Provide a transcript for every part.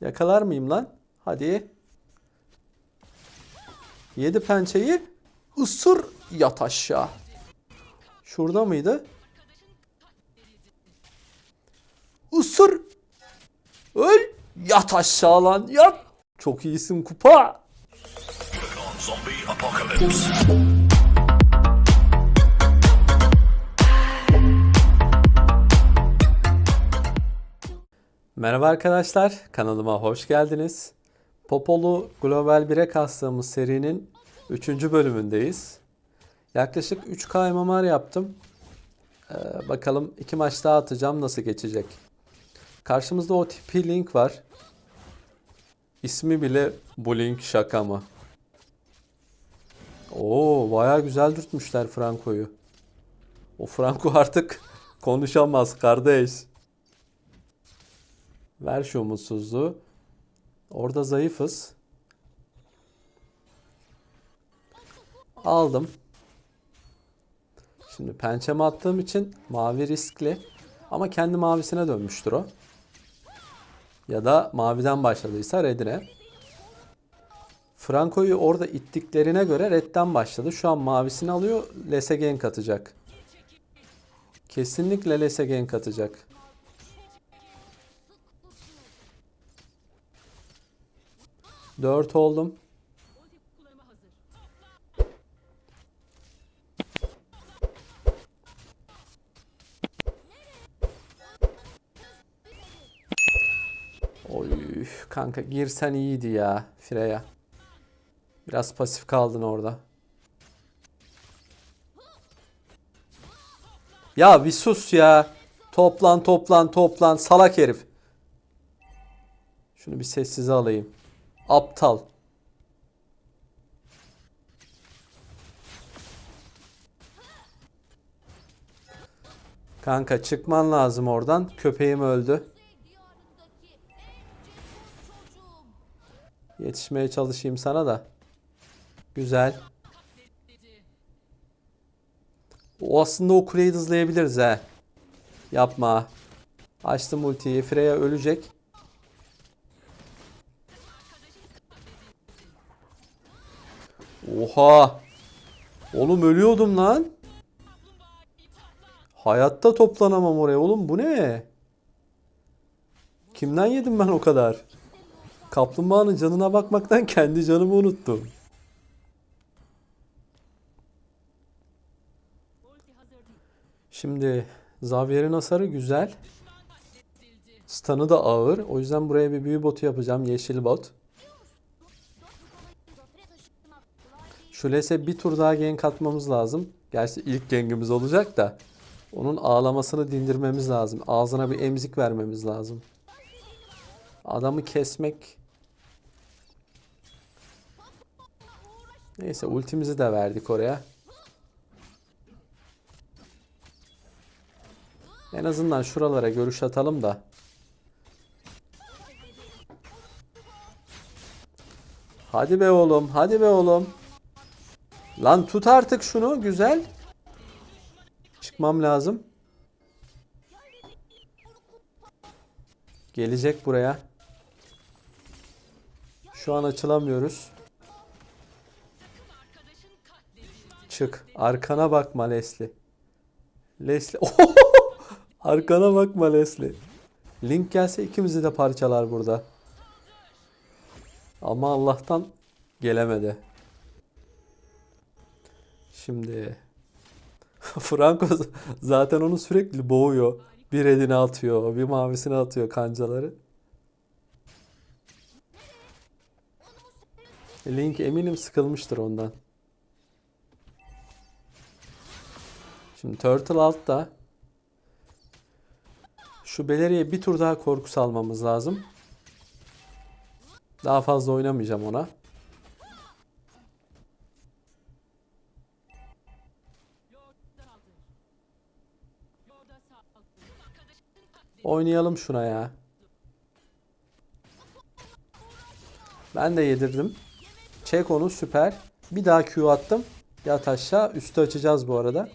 Yakalar mıyım lan? Hadi. Yedi pençeyi. Isır yat aşağı. Şurada mıydı? Isır. Öl. Yat aşağı lan yat. Çok iyisin kupa. Merhaba arkadaşlar, kanalıma hoş geldiniz. Popolu Global 1'e kastığımız serinin 3. bölümündeyiz. Yaklaşık 3K MMR yaptım. Ee, bakalım iki maç daha atacağım nasıl geçecek. Karşımızda OTP Link var. İsmi bile bu Link şaka mı? Oo, bayağı güzel dürtmüşler Franco'yu. O Franco artık konuşamaz kardeş. Ver şu umutsuzluğu. Orada zayıfız. Aldım. Şimdi pençeme attığım için mavi riskli. Ama kendi mavisine dönmüştür o. Ya da maviden başladıysa redine. Franco'yu orada ittiklerine göre redden başladı. Şu an mavisini alıyor. Lesegen katacak. Kesinlikle Lesegen katacak. 4 oldum. Oy kanka girsen iyiydi ya Freya. Biraz pasif kaldın orada. Ya bir sus ya. Toplan toplan toplan salak herif. Şunu bir sessize alayım. Aptal. Kanka çıkman lazım oradan. Köpeğim öldü. Yetişmeye çalışayım sana da. Güzel. O aslında o kuleyi hızlayabiliriz he. Yapma. Açtım ultiyi. Freya ölecek. Oha. Oğlum ölüyordum lan. Hayatta toplanamam oraya oğlum bu ne? Kimden yedim ben o kadar? Kaplumbağanın canına bakmaktan kendi canımı unuttum. Şimdi Xavier'in hasarı güzel. Stun'ı da ağır. O yüzden buraya bir büyü botu yapacağım. Yeşil bot. Şu Les'e bir tur daha gank atmamız lazım. Gerçi ilk gangimiz olacak da. Onun ağlamasını dindirmemiz lazım. Ağzına bir emzik vermemiz lazım. Adamı kesmek... Neyse ultimizi de verdik oraya. En azından şuralara görüş atalım da. Hadi be oğlum, hadi be oğlum. Lan tut artık şunu, güzel. Çıkmam lazım. Gelecek buraya. Şu an açılamıyoruz. Çık. Arkana bakma Leslie. Leslie. Arkana bakma Leslie. Link gelse ikimizi de parçalar burada. Ama Allah'tan gelemedi. Şimdi Franco zaten onu sürekli boğuyor. Bir redini atıyor, bir mavisini atıyor kancaları. Link eminim sıkılmıştır ondan. Şimdi Turtle altta. Şu Beleri'ye bir tur daha korku salmamız lazım. Daha fazla oynamayacağım ona. Oynayalım şuna ya. Ben de yedirdim. Çek onu süper. Bir daha Q attım. Yat aşağı. Üstü açacağız bu arada.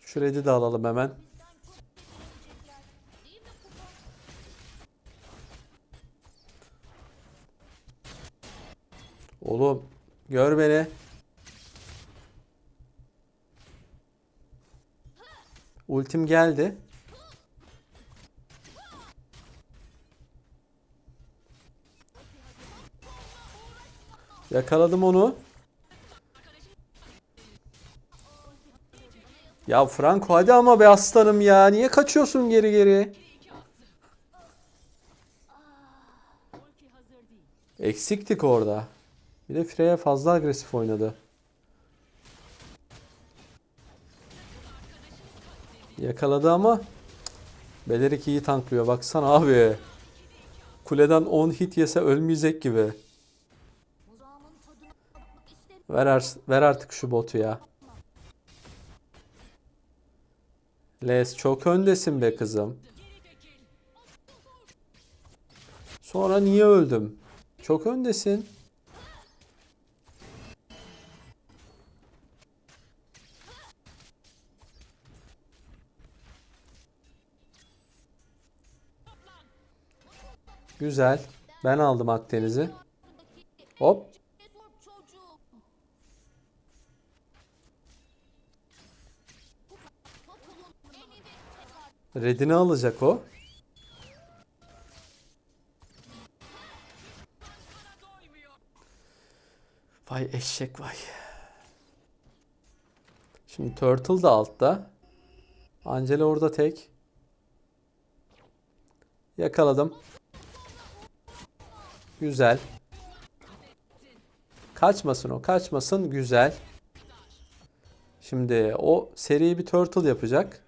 Şu de alalım hemen. Oğlum gör beni. Ultim geldi. Yakaladım onu. Ya Franco hadi ama be aslanım ya. Niye kaçıyorsun geri geri? Eksiktik orada. Bir de Freya fazla agresif oynadı. Yakaladı ama Belerik iyi tanklıyor. Baksana abi. Kuleden 10 hit yese ölmeyecek gibi. Ver, ver artık şu botu ya. Les çok öndesin be kızım. Sonra niye öldüm? Çok öndesin. Güzel. Ben aldım Akdeniz'i. Hop. Redini alacak o. Vay eşek vay. Şimdi Turtle da altta. Angela orada tek. Yakaladım. Güzel. Kaçmasın o. Kaçmasın. Güzel. Şimdi o seriyi bir Turtle yapacak.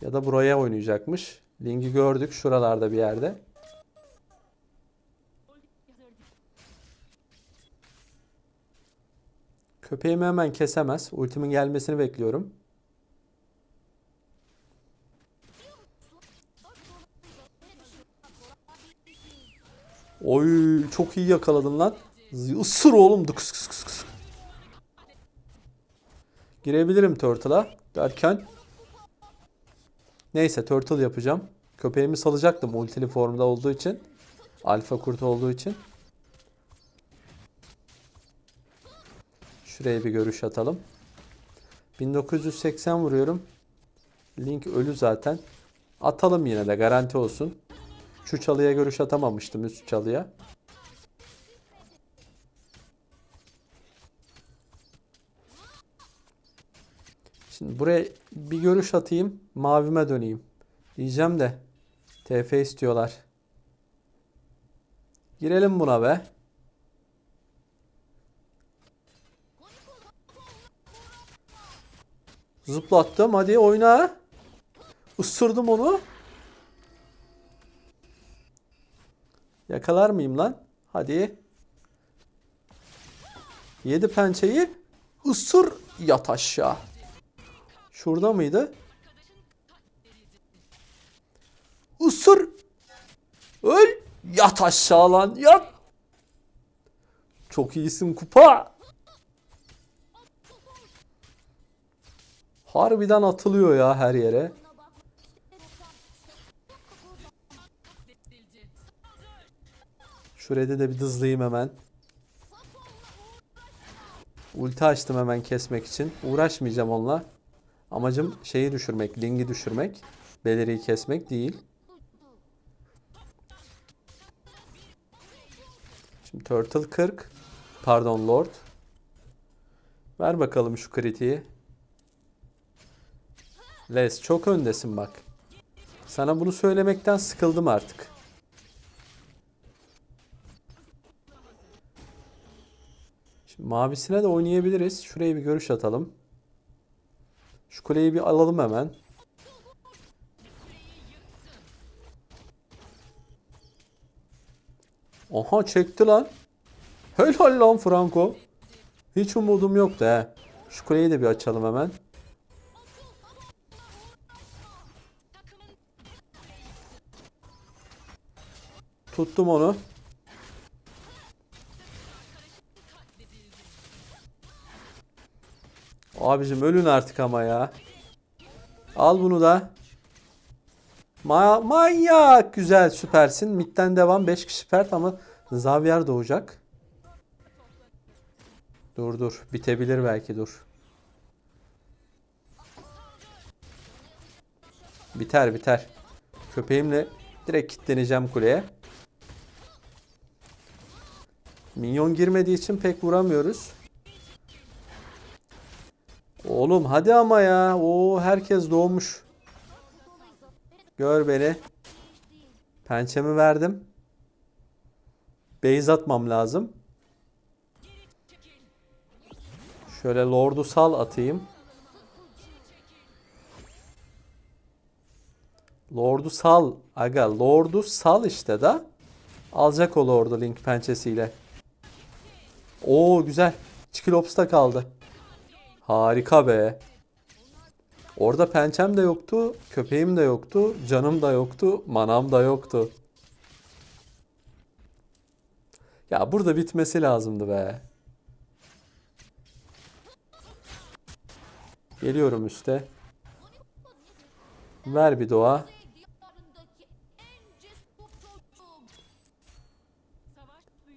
Ya da buraya oynayacakmış. Link'i gördük şuralarda bir yerde. Köpeğimi hemen kesemez. Ultimin gelmesini bekliyorum. Oy çok iyi yakaladın lan. Isır oğlum. Kıs kıs kıs kıs. Girebilirim Turtle'a derken. Neyse Turtle yapacağım. Köpeğimi salacaktım ultili formda olduğu için. Alfa kurt olduğu için. Şuraya bir görüş atalım. 1980 vuruyorum. Link ölü zaten. Atalım yine de garanti olsun. Şu çalıya görüş atamamıştım üst çalıya. Şimdi buraya bir görüş atayım. Mavime döneyim. Diyeceğim de. TF istiyorlar. Girelim buna be. Zıplattım. Hadi oyna. Isırdım onu. Yakalar mıyım lan? Hadi. Yedi pençeyi. Isır yat aşağı. Şurada mıydı? Isır. Öl. Yat aşağı lan. Yat. Çok iyisin kupa. Harbiden atılıyor ya her yere. Şurada da bir dızlayayım hemen. Ulti açtım hemen kesmek için. Uğraşmayacağım onunla. Amacım şeyi düşürmek, Ling'i düşürmek. Beleri'yi kesmek değil. Şimdi Turtle 40. Pardon Lord. Ver bakalım şu kritiği. Les çok öndesin bak. Sana bunu söylemekten sıkıldım artık. Şimdi mavisine de oynayabiliriz. Şuraya bir görüş atalım. Şu kuleyi bir alalım hemen. Aha çekti lan. Helal lan Franco. Hiç umudum yoktu he. Şu kuleyi de bir açalım hemen. Tuttum onu. Abicim ölün artık ama ya. Al bunu da. Ma manyak. Güzel süpersin. Mid'den devam. 5 kişi pert ama Xavier doğacak. Dur dur. Bitebilir belki dur. Biter biter. Köpeğimle direkt kilitleneceğim kuleye. Minyon girmediği için pek vuramıyoruz. Oğlum hadi ama ya. Oo herkes doğmuş. Gör beni. Pençemi verdim. Base atmam lazım. Şöyle Lord'u sal atayım. Lord'u sal. Aga Lord'u sal işte da. Alacak o Lord'u Link pençesiyle. Oo güzel. Çikilops'ta kaldı. Harika be. Orada pençem de yoktu, köpeğim de yoktu, canım da yoktu, manam da yoktu. Ya burada bitmesi lazımdı be. Geliyorum üste. Ver bir doğa.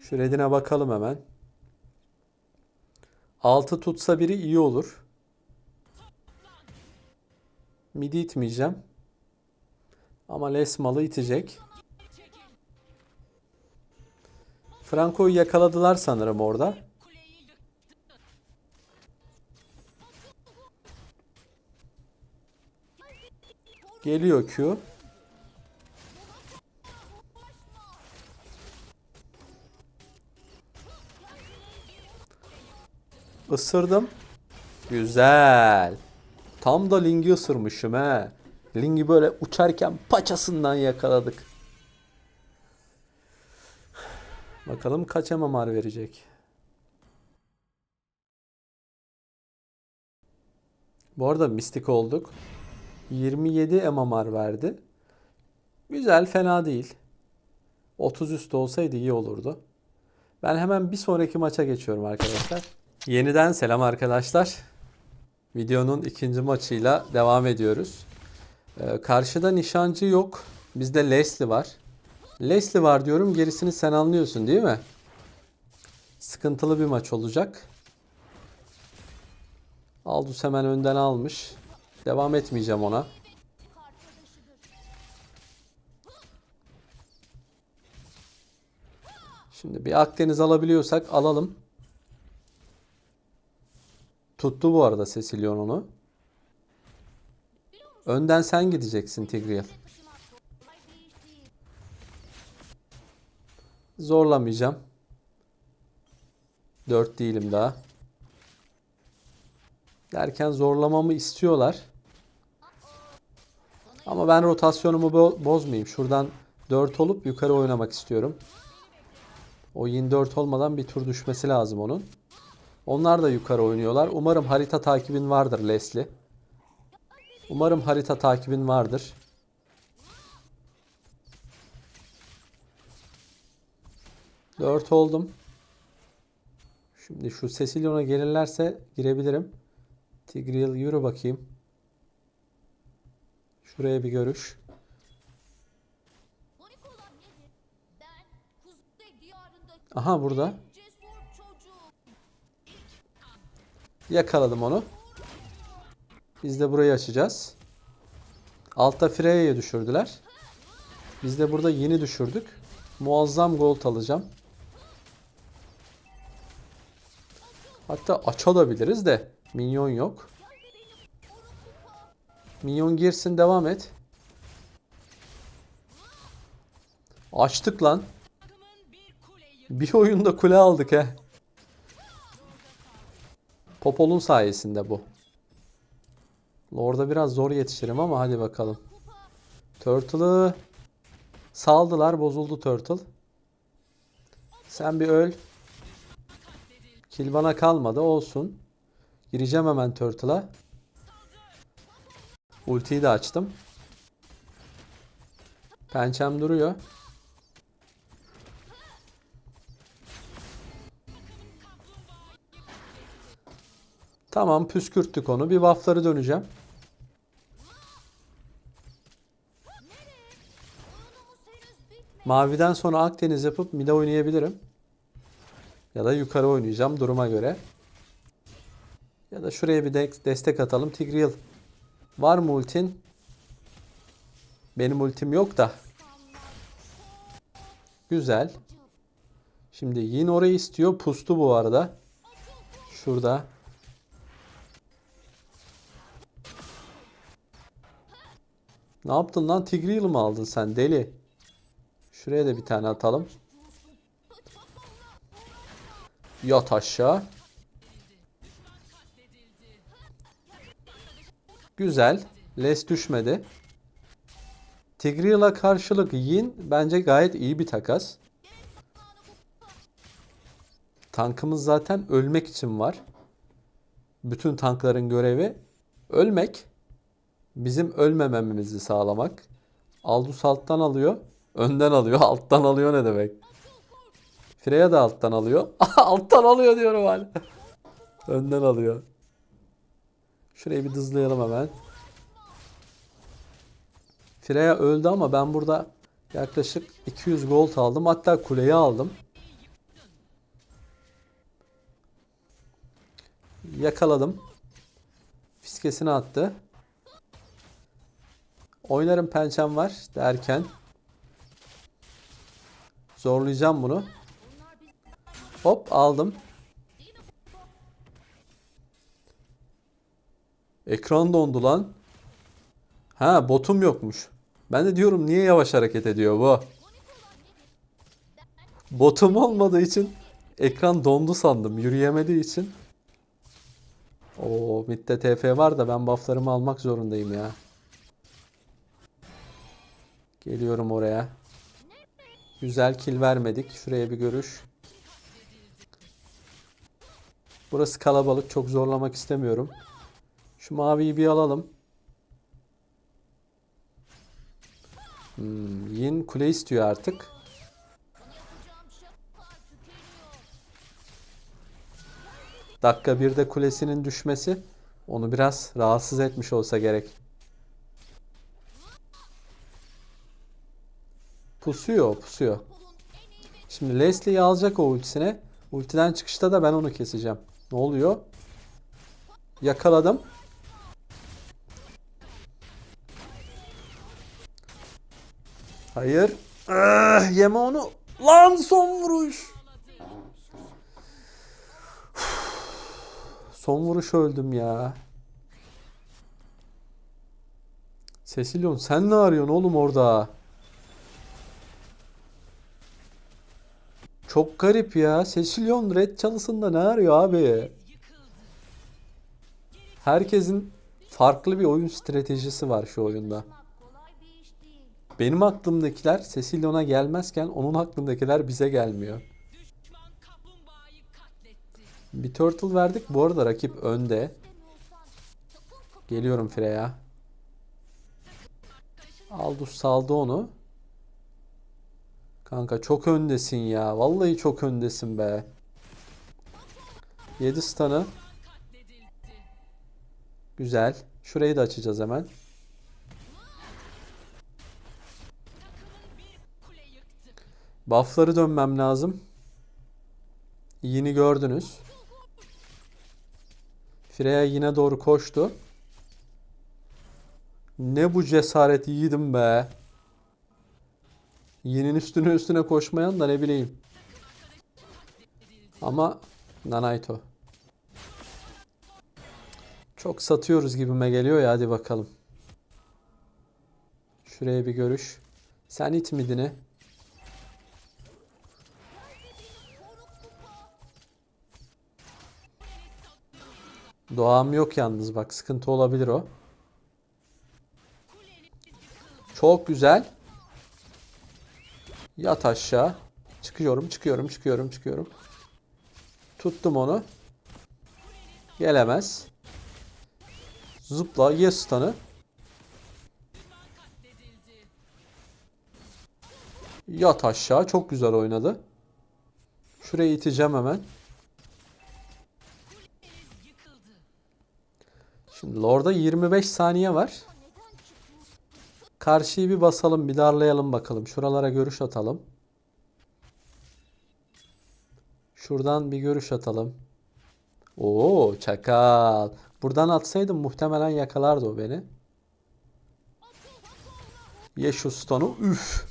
Şu redine bakalım hemen. 6 tutsa biri iyi olur. Midi itmeyeceğim. Ama Lesmal'ı itecek. Franco'yu yakaladılar sanırım orada. Geliyor Q. Isırdım. Güzel. Tam da Ling'i ısırmışım he. Ling'i böyle uçarken paçasından yakaladık. Bakalım kaç MMR verecek. Bu arada mistik olduk. 27 MMR verdi. Güzel, fena değil. 30 üstü olsaydı iyi olurdu. Ben hemen bir sonraki maça geçiyorum arkadaşlar. Yeniden selam arkadaşlar. Videonun ikinci maçıyla devam ediyoruz. Ee, karşıda nişancı yok. Bizde Leslie var. Leslie var diyorum gerisini sen anlıyorsun değil mi? Sıkıntılı bir maç olacak. Aldus hemen önden almış. Devam etmeyeceğim ona. Şimdi bir Akdeniz alabiliyorsak alalım. Tuttu bu arada Cecilion onu. Önden sen gideceksin Tigreal. Zorlamayacağım. 4 değilim daha. Derken zorlamamı istiyorlar. Ama ben rotasyonumu bo- bozmayayım. Şuradan 4 olup yukarı oynamak istiyorum. O yin 4 olmadan bir tur düşmesi lazım onun. Onlar da yukarı oynuyorlar. Umarım harita takibin vardır Leslie. Umarım harita takibin vardır. Dört oldum. Şimdi şu Cecilion'a gelirlerse girebilirim. Tigreal yürü bakayım. Şuraya bir görüş. Aha burada. Yakaladım onu. Biz de burayı açacağız. Altta Freya'yı düşürdüler. Biz de burada yeni düşürdük. Muazzam gold alacağım. Hatta açabiliriz de minyon yok. Minyon girsin devam et. Açtık lan. Bir oyunda kule aldık he. Popol'un sayesinde bu. Lord'a biraz zor yetişirim ama hadi bakalım. Turtle'ı saldılar. Bozuldu Turtle. Sen bir öl. Kill bana kalmadı. Olsun. Gireceğim hemen Turtle'a. Ultiyi de açtım. Pençem duruyor. Tamam püskürttük onu. Bir buff'ları döneceğim. Maviden sonra Akdeniz yapıp mide oynayabilirim. Ya da yukarı oynayacağım duruma göre. Ya da şuraya bir de- destek atalım. Tigreal. Var mı ultin? Benim ultim yok da. Güzel. Şimdi Yin orayı istiyor. Pustu bu arada. Şurada. Ne yaptın lan? Tigreal mı aldın sen deli? Şuraya da bir tane atalım. Yat aşağı. Güzel. Les düşmedi. Tigreal'a karşılık Yin bence gayet iyi bir takas. Tankımız zaten ölmek için var. Bütün tankların görevi ölmek. Bizim ölmememizi sağlamak. Aldus alttan alıyor. Önden alıyor. Alttan alıyor ne demek? Freya da alttan alıyor. alttan alıyor diyorum hala. Önden alıyor. Şurayı bir dızlayalım hemen. Freya öldü ama ben burada yaklaşık 200 gold aldım. Hatta kuleyi aldım. Yakaladım. Fiskesini attı. Oynarım pençem var derken zorlayacağım bunu. Hop aldım. Ekran dondu lan. Ha botum yokmuş. Ben de diyorum niye yavaş hareket ediyor bu? Botum olmadığı için ekran dondu sandım. Yürüyemediği için. O midde TF var da ben bufflarımı almak zorundayım ya. Geliyorum oraya. Güzel kill vermedik. Şuraya bir görüş. Burası kalabalık. Çok zorlamak istemiyorum. Şu maviyi bir alalım. Hmm, Yin kule istiyor artık. Dakika birde kulesinin düşmesi onu biraz rahatsız etmiş olsa gerek. Pusuyor, pusuyor. Şimdi Leslie'yi alacak o ultisine. Ultiden çıkışta da ben onu keseceğim. Ne oluyor? Yakaladım. Hayır. Ah, yeme onu. Lan son vuruş. Son vuruş öldüm ya. Cecilion sen ne arıyorsun oğlum orada? Çok garip ya. Cecilion red çalısında ne arıyor abi? Herkesin farklı bir oyun stratejisi var şu oyunda. Benim aklımdakiler Cecilion'a gelmezken onun aklındakiler bize gelmiyor. Bir turtle verdik. Bu arada rakip önde. Geliyorum Freya. Aldus saldı onu. Kanka çok öndesin ya. Vallahi çok öndesin be. 7 stun'ı. Güzel. Şurayı da açacağız hemen. Buff'ları dönmem lazım. Yine gördünüz. Freya yine doğru koştu. Ne bu cesaret yiğidim be. Yinin üstüne üstüne koşmayan da ne bileyim. Ama Nanaito. Çok satıyoruz gibime geliyor ya hadi bakalım. Şuraya bir görüş. Sen it midini. Doğam yok yalnız bak sıkıntı olabilir o. Çok güzel. Yat aşağı. Çıkıyorum, çıkıyorum, çıkıyorum, çıkıyorum. Tuttum onu. Gelemez. Zıpla, ye stun'ı. Yat aşağı. Çok güzel oynadı. Şurayı iteceğim hemen. Şimdi Lord'a 25 saniye var. Karşıyı bir basalım, bir darlayalım bakalım. Şuralara görüş atalım. Şuradan bir görüş atalım. Oo, çakal. Buradan atsaydım muhtemelen yakalardı o beni. Ye şu stun'u. Üf.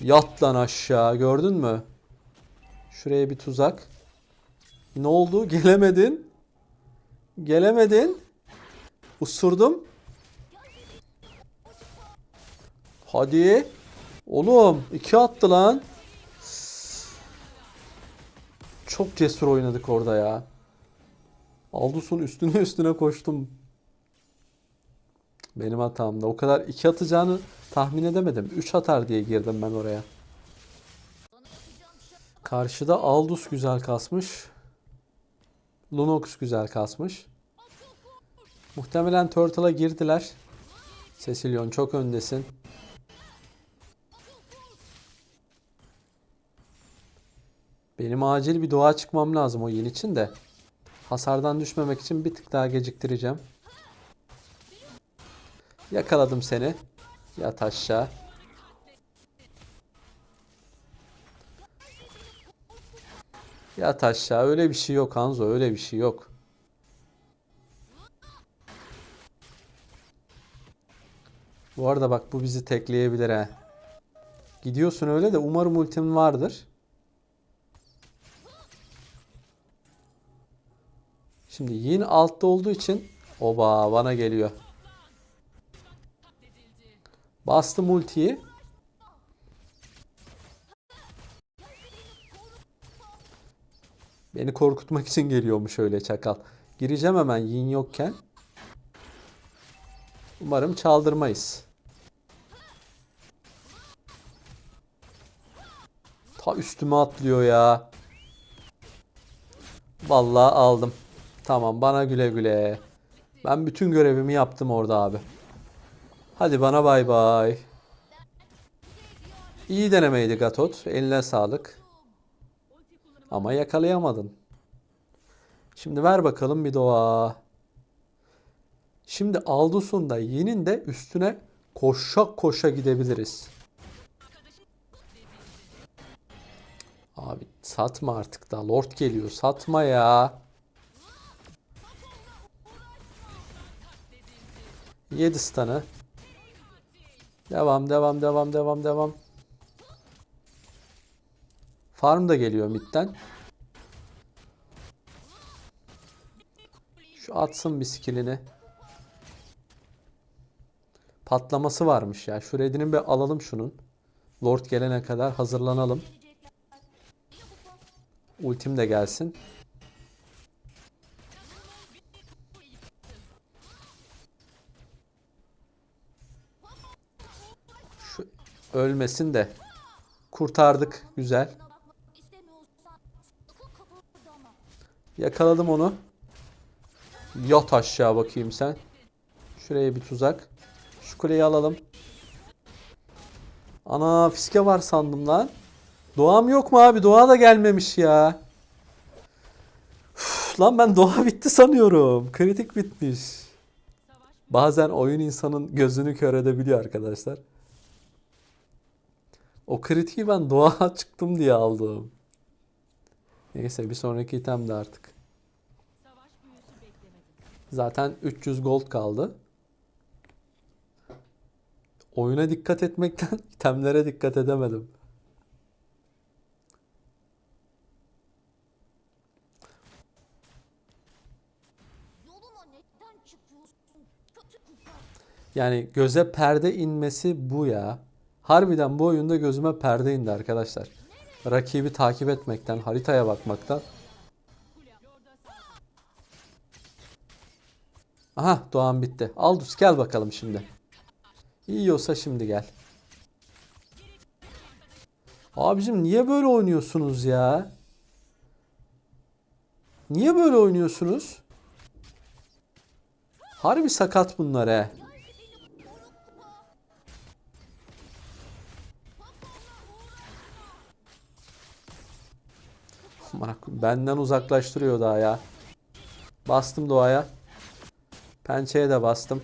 Yat lan aşağı. Gördün mü? Şuraya bir tuzak. Ne oldu? Gelemedin. Gelemedin. Usurdum. Hadi. Oğlum iki attı lan. Çok cesur oynadık orada ya. Aldus'un üstüne üstüne koştum. Benim hatamda. O kadar iki atacağını tahmin edemedim. 3 atar diye girdim ben oraya. Karşıda Aldus güzel kasmış. Lunox güzel kasmış. Muhtemelen Turtle'a girdiler. Cecilion çok öndesin. Benim acil bir doğa çıkmam lazım o yıl için de. Hasardan düşmemek için bir tık daha geciktireceğim. Yakaladım seni. Yat aşağı. Yat aşağı. Öyle bir şey yok Hanzo. Öyle bir şey yok. Bu arada bak bu bizi tekleyebilir ha. Gidiyorsun öyle de umarım ultim vardır. Şimdi Yin altta olduğu için oba bana geliyor. Bastım ultiyi. Beni korkutmak için geliyormuş öyle çakal. Gireceğim hemen Yin yokken. Umarım çaldırmayız. Ta üstüme atlıyor ya. Vallahi aldım. Tamam bana güle güle. Ben bütün görevimi yaptım orada abi. Hadi bana bay bay. İyi denemeydi Gatot. Eline sağlık. Ama yakalayamadın. Şimdi ver bakalım bir doğa. Şimdi Aldus'un da Yin'in de üstüne koşa koşa gidebiliriz. Abi satma artık da. Lord geliyor. Satma ya. 7 stun'ı. Devam devam devam devam devam. Farm da geliyor midden. Şu atsın bir skillini. Patlaması varmış ya. Şu redini bir alalım şunun. Lord gelene kadar hazırlanalım. Ultim de gelsin. Ölmesin de. Kurtardık. Güzel. Yakaladım onu. Yat aşağı bakayım sen. Şuraya bir tuzak. Şu kuleyi alalım. Ana fiske var sandım lan. Doğam yok mu abi? Doğa da gelmemiş ya. Üf, lan ben doğa bitti sanıyorum. Kritik bitmiş. Bazen oyun insanın gözünü kör edebiliyor arkadaşlar. O kritiği ben doğa çıktım diye aldım. Neyse bir sonraki item de artık. Zaten 300 gold kaldı. Oyuna dikkat etmekten itemlere dikkat edemedim. Yani göze perde inmesi bu ya. Harbiden bu oyunda gözüme perde indi arkadaşlar. Rakibi takip etmekten, haritaya bakmaktan. Aha Doğan bitti. Aldus gel bakalım şimdi. Yiyorsa şimdi gel. Abicim niye böyle oynuyorsunuz ya? Niye böyle oynuyorsunuz? Harbi sakat bunlar he. Aman akım, benden uzaklaştırıyor daha ya. Bastım doğaya. Pençeye de bastım.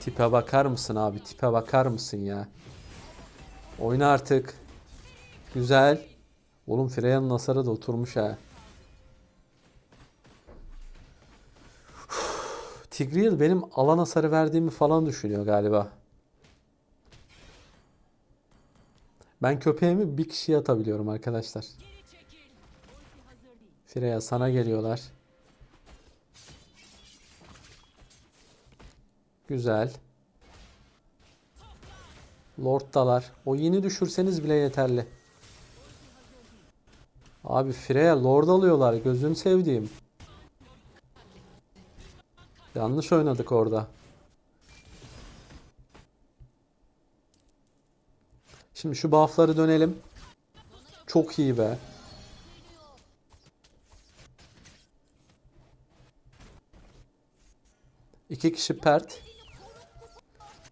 Tipe bakar mısın abi? Tipe bakar mısın ya? Oyna artık. Güzel. Oğlum Freya'nın hasarı da oturmuş ha. Tigreal benim alan hasarı verdiğimi falan düşünüyor galiba. Ben köpeğimi bir kişiye atabiliyorum arkadaşlar. Freya sana geliyorlar. Güzel. Lord'dalar. O yeni düşürseniz bile yeterli. Abi Freya Lord alıyorlar. Gözünü sevdiğim. Yanlış oynadık orada. Şimdi şu buff'ları dönelim. Çok iyi be. İki kişi pert.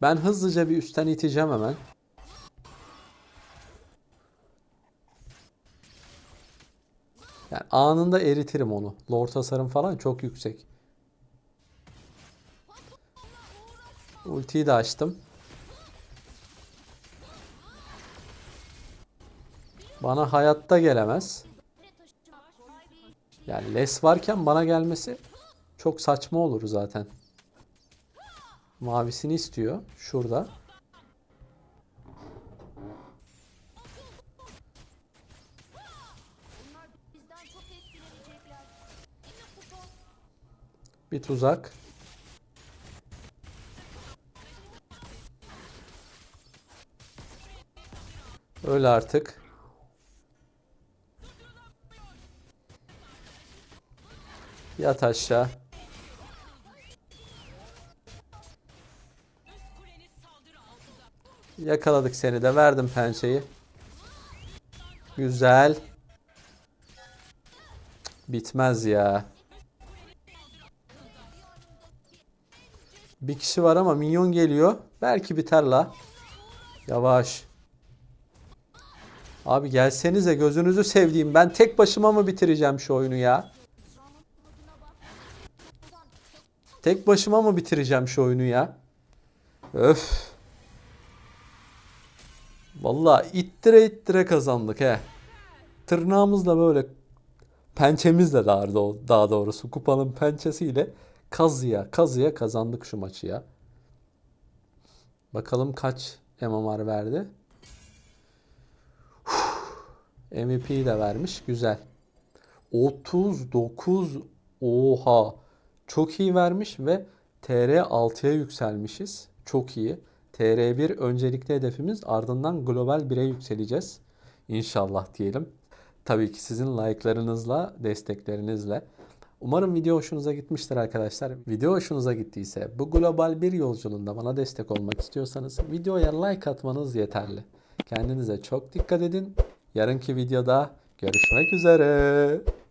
Ben hızlıca bir üstten iteceğim hemen. Yani anında eritirim onu. Lord hasarım falan çok yüksek. Ultiyi de açtım. Bana hayatta gelemez. Yani les varken bana gelmesi çok saçma olur zaten. Mavisini istiyor. Şurada. Bir tuzak. Öl artık. Yat aşağı. Yakaladık seni de. Verdim pençeyi. Güzel. Bitmez ya. Bir kişi var ama minyon geliyor. Belki biter la. Yavaş. Abi gelsenize gözünüzü sevdiğim. Ben tek başıma mı bitireceğim şu oyunu ya? Tek başıma mı bitireceğim şu oyunu ya? Öf. Vallahi ittire ittire kazandık he. Tırnağımızla böyle pençemizle daha, daha doğrusu kupanın pençesiyle kazıya kazıya kazandık şu maçı ya. Bakalım kaç MMR verdi. MVP'yi de vermiş. Güzel. 39 oha. Çok iyi vermiş ve TR 6'ya yükselmişiz. Çok iyi. TR1 öncelikli hedefimiz ardından global 1'e yükseleceğiz. İnşallah diyelim. Tabii ki sizin like'larınızla, desteklerinizle. Umarım video hoşunuza gitmiştir arkadaşlar. Video hoşunuza gittiyse bu global bir yolculuğunda bana destek olmak istiyorsanız videoya like atmanız yeterli. Kendinize çok dikkat edin. Yarınki videoda görüşmek üzere.